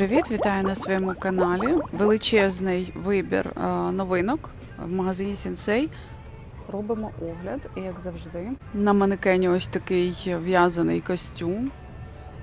привіт! Вітаю на своєму каналі. Величезний вибір е, новинок в магазині Сінсей. Робимо огляд, і як завжди. На манекені ось такий в'язаний костюм,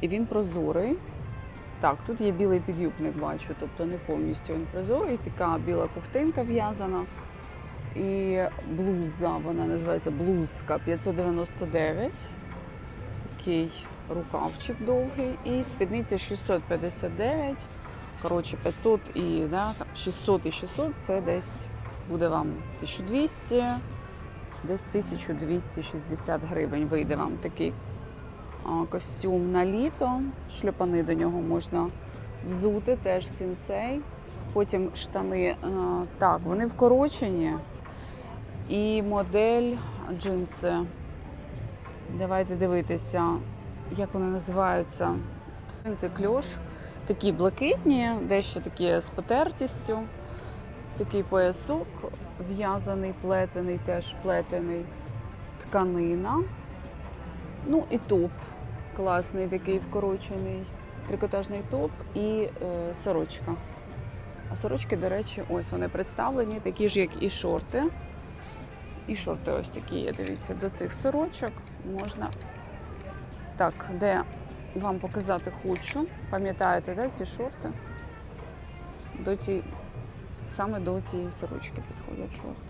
і він прозорий. Так, тут є білий підюбник, бачу, тобто не повністю він прозорий, така біла ковтинка в'язана. І блуза, вона називається блузка 599. Такий рукавчик довгий. І спідниця 659. Коротше, 500 і да, там 600 і 600 це десь буде вам 1200, десь 1260 гривень вийде вам такий костюм на літо. Шльопани до нього можна взути, теж сінсей. Потім штани, так, вони вкорочені. І модель джинси. Давайте дивитися, як вони називаються. Джинси кльош. Такі блакитні, дещо такі з потертістю. Такий поясок, в'язаний, плетений, теж плетений тканина. Ну і топ. Класний такий вкорочений трикотажний топ і е, сорочка. А сорочки, до речі, ось вони представлені, такі ж, як і шорти. І шорти ось такі є. Дивіться, до цих сорочок можна. Так, де вам показати хочу. Пам'ятаєте, де ці шорти? До ці... Саме до цієї сорочки підходять шорти.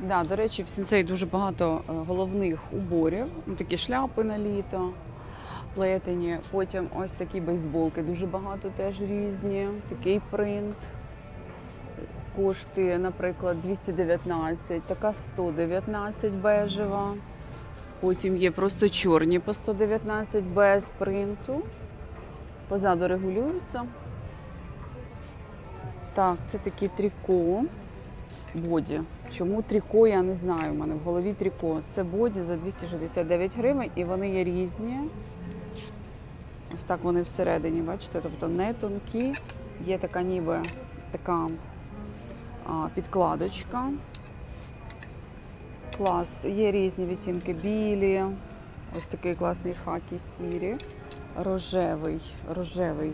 Да, до речі, в сенсей дуже багато е, головних уборів. Ну, Такі шляпи на літо, плетені. Потім ось такі бейсболки, дуже багато теж різні. Такий принт коштує, наприклад, 219, така 119 бежева. Потім є просто чорні по 119 без принту. Позаду регулюються. Так, це такі тріко. Боді. Чому тріко, я не знаю. У мене в голові тріко. Це боді за 269 гривень і вони є різні. Ось так вони всередині, бачите? Тобто не тонкі, є така ніби така а, підкладочка. Клас. Є різні відтінки білі. Ось такий класний хакі сірі, рожевий, рожевий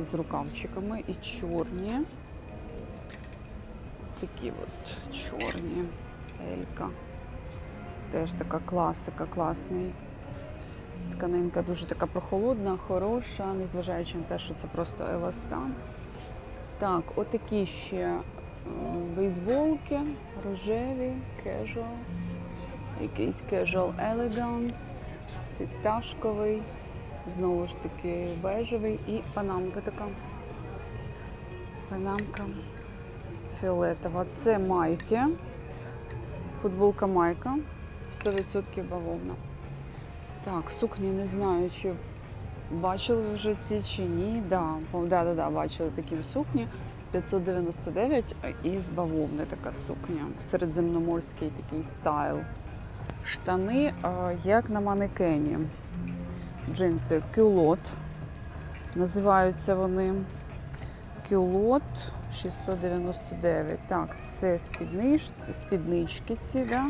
із рукавчиками і чорні. Такі от чорні. Елька. Теж така класика, класний. Тканинка дуже така прохолодна, хороша, незважаючи на те, що це просто еластан. Так, отакі ще бейсболки, рожеві, casual, якийсь casual elegance, фісташковий, знову ж таки бежевий і панамка така. Панамка фіолетова. Це майки. Футболка майка. 100% бавовна. Так, сукні не знаю, чи бачили вже ці чи ні. Да, да, да, да, бачили такі сукні. 599 із бавовни така сукня. Середземноморський такий стайл. Штани, як на манекені. Джинси кюлот. Називаються вони кюлот 699. Так, це спіднич, спіднички ці, да?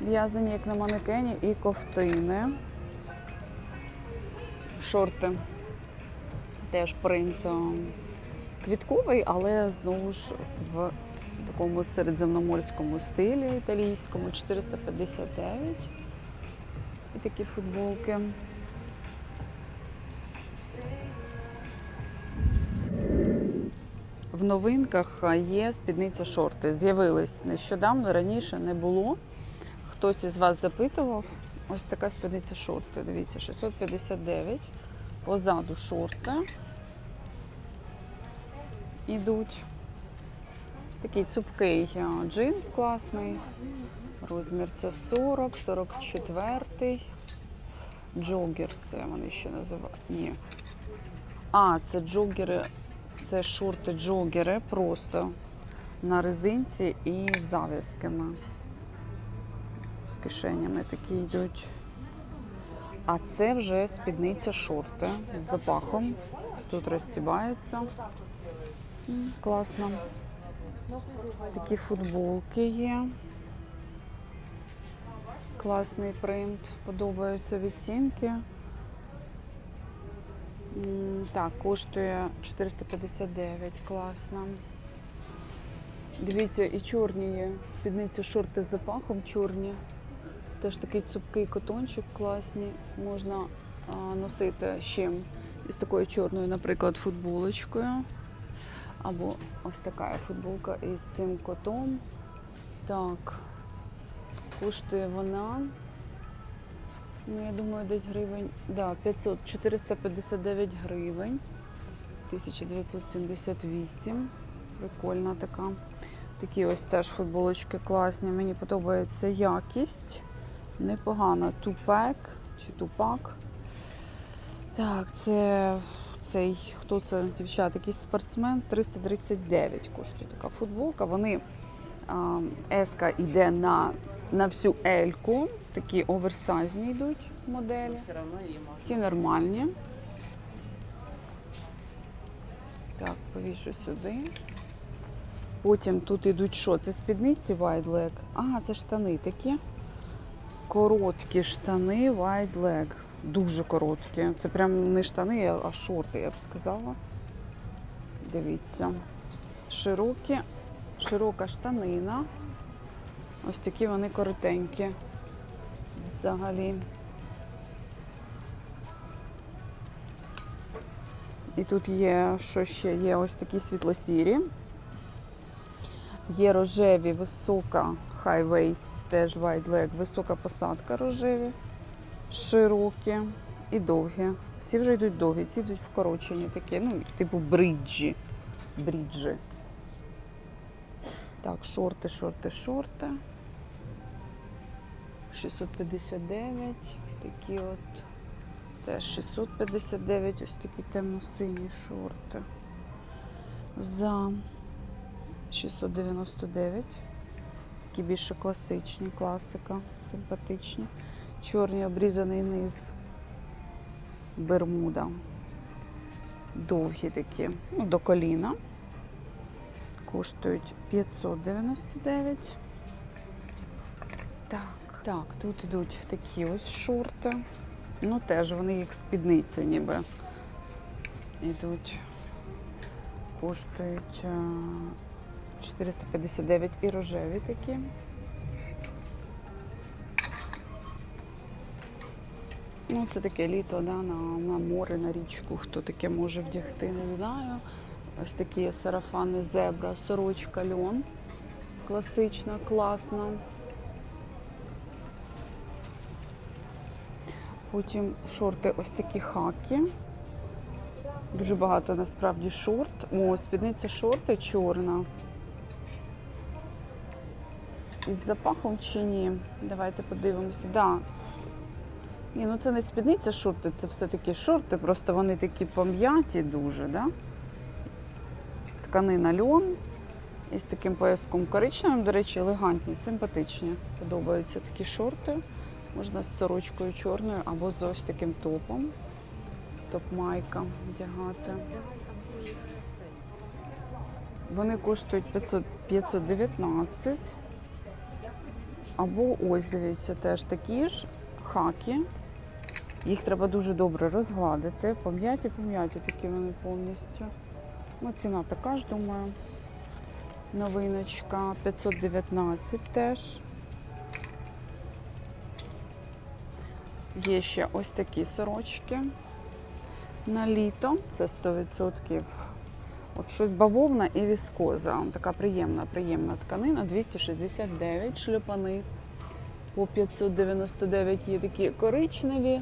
в'язані як на манекені, і ковтини. Шорти. Теж принт квітковий, але знову ж в такому середземноморському стилі італійському 459. І такі футболки. В новинках є спідниця шорти. З'явились нещодавно, раніше не було. Хтось із вас запитував. Ось така спідниця шорти. Дивіться, 659. Позаду шорти ідуть. Такий цупкий джинс класний. Розмір це 40, 44. Джогерси вони ще називають. Ні. А, це джогери, це шорти-джогери просто на резинці і з зав'язками. З кишенями такі йдуть. А це вже спідниця шорти з запахом. Тут розтібається. Класно. Такі футболки є. Класний принт. Подобаються відтінки. М, Так, коштує 459, класно. Дивіться, і чорні є. Спідниці, шорти з запахом чорні. Теж такий цупкий котончик класні. Можна носити з чим? Із такою чорною, наприклад, футболочкою. Або ось така футболка із цим котом. Так, коштує вона. Ну, я думаю, десь гривень. Да, 500, 459 гривень. 1978. Прикольна така. Такі ось теж футболочки класні. Мені подобається якість. Непогана. Тупек чи тупак. Так, це цей, хто це, дівчат, якийсь спортсмен, 339 коштує така футболка. Вони еска йде на, на всю ельку, такі оверсайзні йдуть моделі. Все равно її можна. Ці нормальні. Так, повішу сюди. Потім тут йдуть що? Це спідниці wide leg. Ага, це штани такі. Короткі штани wide leg. Дуже короткі. Це прям не штани, а шорти, я б сказала. Дивіться. Широкі, широка штанина. Ось такі вони коротенькі. Взагалі. І тут є, що ще є ось такі світло-сірі. Є рожеві, висока waist, теж leg, висока посадка рожеві, широкі і довгі. Ці вже йдуть довгі, ці йдуть вкорочені такі, ну, типу бриджі. Бріджі. Так, шорти, шорти, шорти. 659. Такі от. Теж 659, ось такі темно-сині шорти. За 699. Такі більше класичні, класика, симпатичні. Чорний обрізаний низ. Бермуда. Довгі такі, ну, до коліна. Коштують 599. Так, так, тут йдуть такі ось шорти. Ну, теж вони як спідниці ніби йдуть. Коштують е, 459 і рожеві такі. Ну, це таке літо, да, на, на море, на річку. Хто таке може вдягти, не знаю. Ось такі сарафани зебра, сорочка льон. Класична, класна. Потім шорти ось такі хаки. Дуже багато насправді шорт. О, спідниця шорти чорна. Із запахом чи ні? Давайте подивимося. Да. Ні, ну це не спідниця шорти, це все-таки шорти, просто вони такі пом'яті дуже, да? Тканина льон. Із таким пояском коричневим, до речі, елегантні, симпатичні. Подобаються такі шорти. Можна з сорочкою чорною або з ось таким топом. Топ-майка вдягати. Вони коштують 500, 519. Або ось, дивіться, теж такі ж хаки. Їх треба дуже добре розгладити. Пом'яті, пом'яті такі вони повністю. Ну, ціна така ж, думаю. Новиночка 519 теж. Є ще ось такі сорочки на літо. Це 100%. От щось бавовна і віскоза. Така приємна, приємна тканина. 269 шлюпани. По 599 є такі коричневі,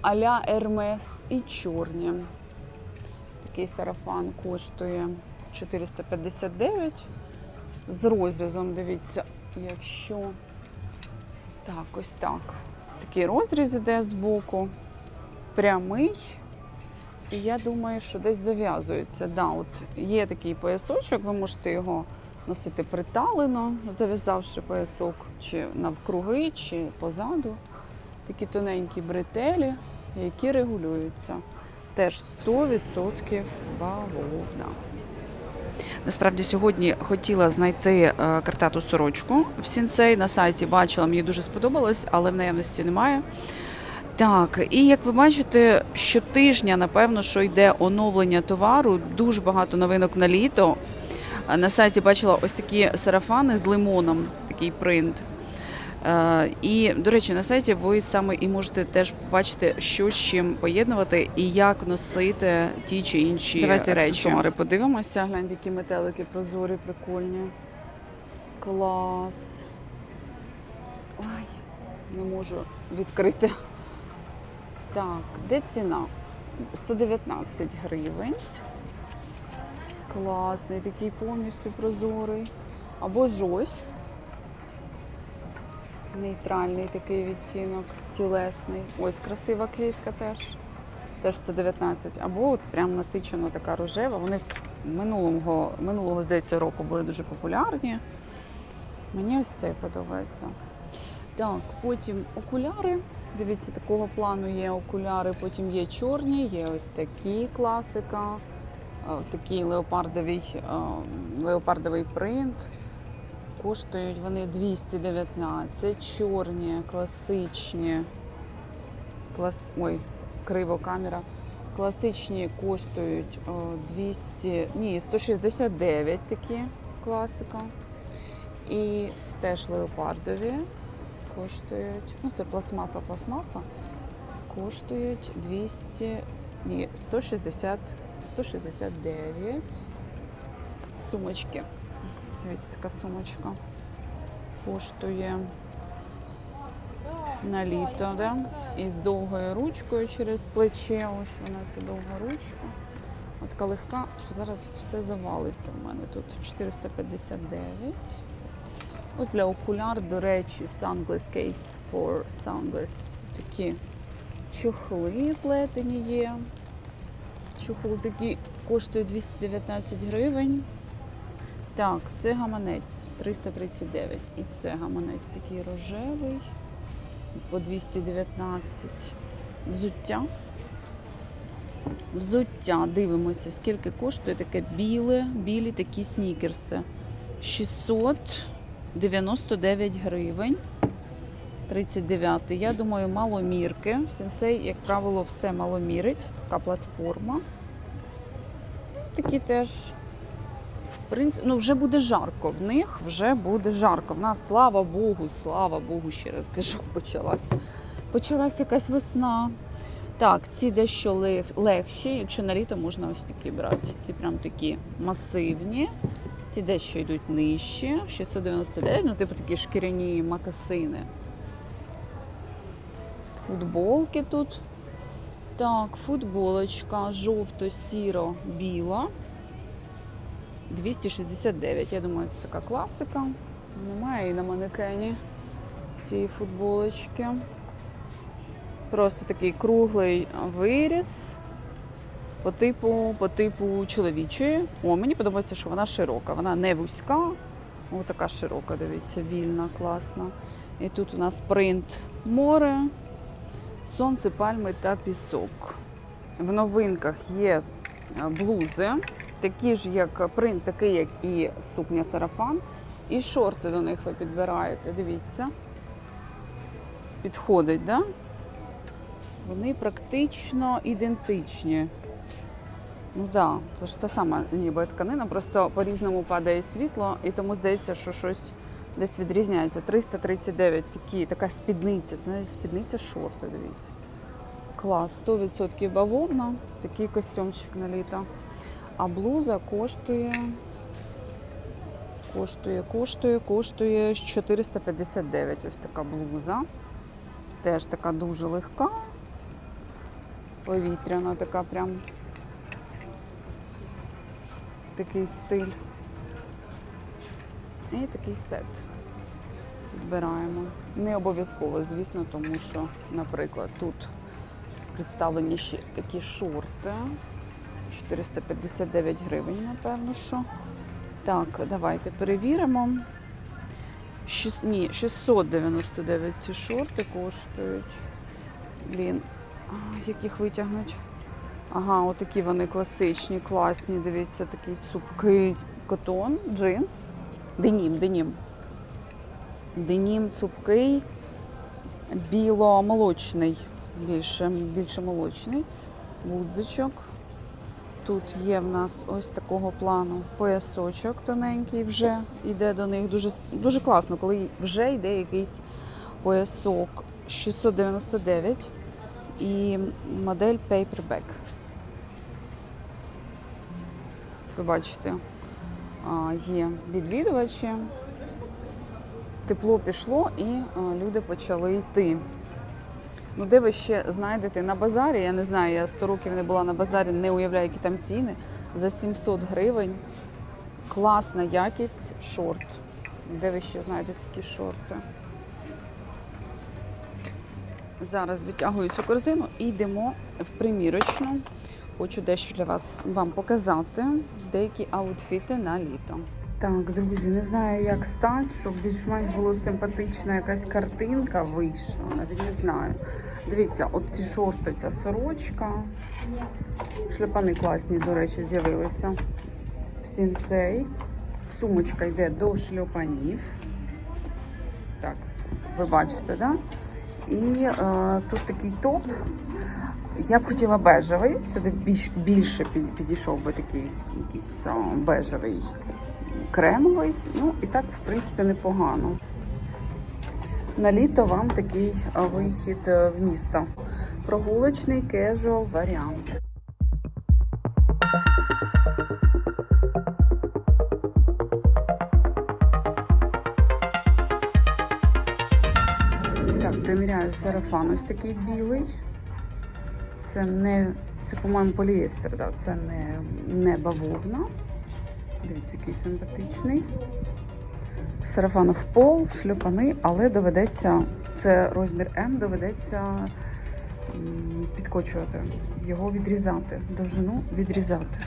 а-ля Ермес і чорні. Такий сарафан коштує 459. З розрізом, дивіться, якщо так, ось так. Такий розріз іде з боку, прямий. І я думаю, що десь зав'язується. Да, от є такий поясочок, ви можете його носити приталено, зав'язавши поясок чи навкруги, чи позаду. Такі тоненькі бретелі, які регулюються. Теж 100% бавовна. Насправді сьогодні хотіла знайти е, картату сорочку в сінсей. На сайті бачила, мені дуже сподобалось, але в наявності немає. Так, і як ви бачите, щотижня, напевно, що йде оновлення товару, дуже багато новинок на літо. Е, На сайті бачила ось такі сарафани з лимоном, такий принт. Е, І, до речі, на сайті ви саме і можете теж побачити, що з чим поєднувати і як носити ті чи інші Давайте речі. аксесуари подивимося. Гляньте, які метелики прозорі, прикольні. Клас. Ой, не можу відкрити. Так, де ціна? 119 гривень. Класний, такий повністю прозорий. Або ж ось. Нейтральний такий відтінок, тілесний. Ось красива квітка теж. Теж 119. Або от прям насичено така рожева. Вони минулого, минулого, здається, року були дуже популярні. Мені ось цей подобається. Так, потім окуляри. Дивіться, такого плану є окуляри, потім є чорні, є ось такі класика, е, такий леопардовий, е, леопардовий принт. Коштують вони 219, чорні, класичні. Клас... Ой, криво камера. Класичні коштують 200, ні, 169 такі класика. І теж леопардові коштують. Ну, це пластмаса, пластмаса. Коштують 200, ні, 160, 169. Сумочки. Дивіться, така сумочка. Коштує на літо, да? І довгою ручкою через плече. Ось вона ця довга ручка. От така легка, що зараз все завалиться в мене тут 459. От для окуляр, до речі, Sunglass Case for Sunglass. Такі чохли плетені є. Чохол такий коштує 219 гривень. Так, це гаманець 339. І це гаманець такий рожевий по 219. Взуття. Взуття. Дивимося, скільки коштує таке біле, білі такі снікерси. 699 гривень. 39. Я думаю, маломірки. Сенсей, як правило, все маломірить. Така платформа. Такі теж принципі, ну вже буде жарко. В них вже буде жарко. В нас, слава Богу, слава Богу, ще раз кажу, почалась. Почалась якась весна. Так, ці дещо лег- легші. Якщо на літо можна ось такі брати. Ці прям такі масивні. Ці дещо йдуть нижчі. 699, ну, типу такі шкіряні макасини. Футболки тут. Так, футболочка жовто-сіро-біла. 269. Я думаю, це така класика. Немає і на манекені цієї футболочки. Просто такий круглий виріс по типу, по типу чоловічої. О, мені подобається, що вона широка. Вона не вузька, о, така широка, дивіться, вільна, класна. І тут у нас принт море, сонце, пальми та пісок. В новинках є е, блузи, такі ж, як принт, такий, як і сукня сарафан. І шорти до них ви підбираєте. Дивіться. Підходить, да? Вони практично ідентичні. Ну да, це ж та сама ніби тканина, просто по-різному падає світло, і тому здається, що щось десь відрізняється. 339 такі, така спідниця. Це навіть спідниця шорти, дивіться. Клас, 100% бавовна, такий костюмчик на літо. А блуза коштує. Коштує, коштує, коштує 459. Ось така блуза. Теж така дуже легка. Повітряна така прям такий стиль. І такий сет. Підбираємо. Не обов'язково, звісно, тому що, наприклад, тут представлені ще такі шорти. 459 гривень, напевно, що. Так, давайте перевіримо. Шіс- Ні, 699 ці шорти коштують. Блін, а, як їх витягнуть? Ага, отакі вони класичні, класні. Дивіться, такий цупкий котон, джинс. Денім, денім. Денім цупкий, біло-молочний. більше, більше молочний. Гудзичок. Тут є в нас ось такого плану поясочок тоненький вже йде до них. Дуже, дуже класно, коли вже йде якийсь поясок 699 і модель Paperback. Ви бачите, є відвідувачі, тепло пішло і люди почали йти. Ну, де ви ще знайдете на базарі? Я не знаю, я 100 років не була на базарі, не уявляю, які там ціни. За 700 гривень. Класна якість шорт. Де ви ще знайдете такі шорти? Зараз витягую цю корзину і йдемо в примірочну. Хочу дещо для вас вам показати. Деякі аутфіти на літо. Так, друзі, не знаю, як стати, щоб більш-менш було симпатична якась картинка вийшла. Навіть не знаю. Дивіться, от ці шорти, ця сорочка. Шлепани класні, до речі, з'явилися. Сінцей. Сумочка йде до шльопанів. Так, ви бачите, да? І е, тут такий топ. Я б хотіла бежевий. Сюди більш, більше підійшов би такий якийсь а, бежевий кремовий. Ну і так, в принципі, непогано. На літо вам такий вихід е, в місто. Прогулочний кежуал варіант. Так, приміряю сарафан ось такий білий. Це не, це, по-моєму, поліестер, да? це не, не бавовна. Дивіться, який симпатичний. Сарафан в пол, шлюпани, але доведеться, це розмір М, доведеться підкочувати, його відрізати, довжину відрізати.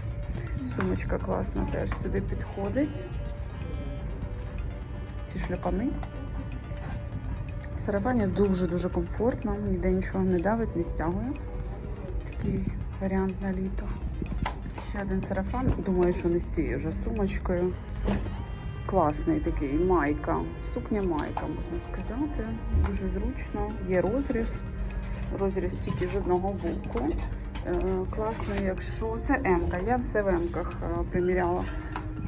Сумочка класна теж сюди підходить. Ці шлюпани. В сарафані дуже-дуже комфортно, ніде нічого не давить, не стягує. Такий варіант на літо. Ще один сарафан. Думаю, що не з цією вже сумочкою. Класний такий майка. Сукня майка, можна сказати. Дуже зручно. Є розріз. Розріз тільки з одного боку. Е, класно, якщо це М-ка. Я все в М-ках е, приміряла.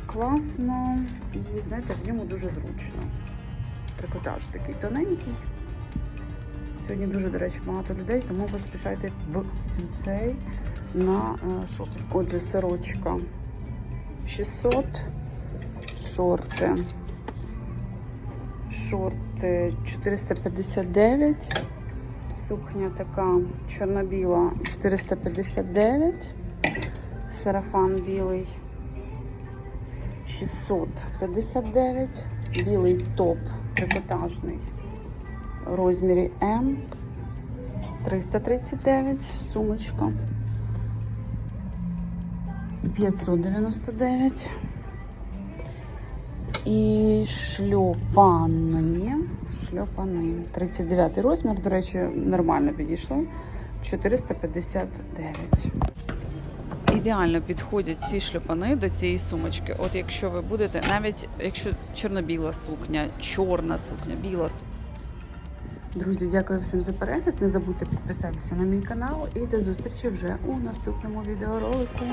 Класно. І знаєте, в ньому дуже зручно. Трикотаж такий тоненький. Сьогодні дуже, до речі, багато людей, тому поспішайте в сінцей на е. Отже, сорочка 600, шорти. Шорти 459. Сукня така чорно-біла 459. Сарафан білий 659. Білий топ трикотажний в розмірі М 339, сумочка 599 і шльопани. Шльопани. 39 розмір, до речі, нормально підійшли. 459. Ідеально підходять ці шльопани до цієї сумочки. От якщо ви будете, навіть якщо чорно-біла сукня, чорна сукня, біла сукня. Друзі, дякую всім за перегляд. Не забудьте підписатися на мій канал і до зустрічі вже у наступному відеоролику.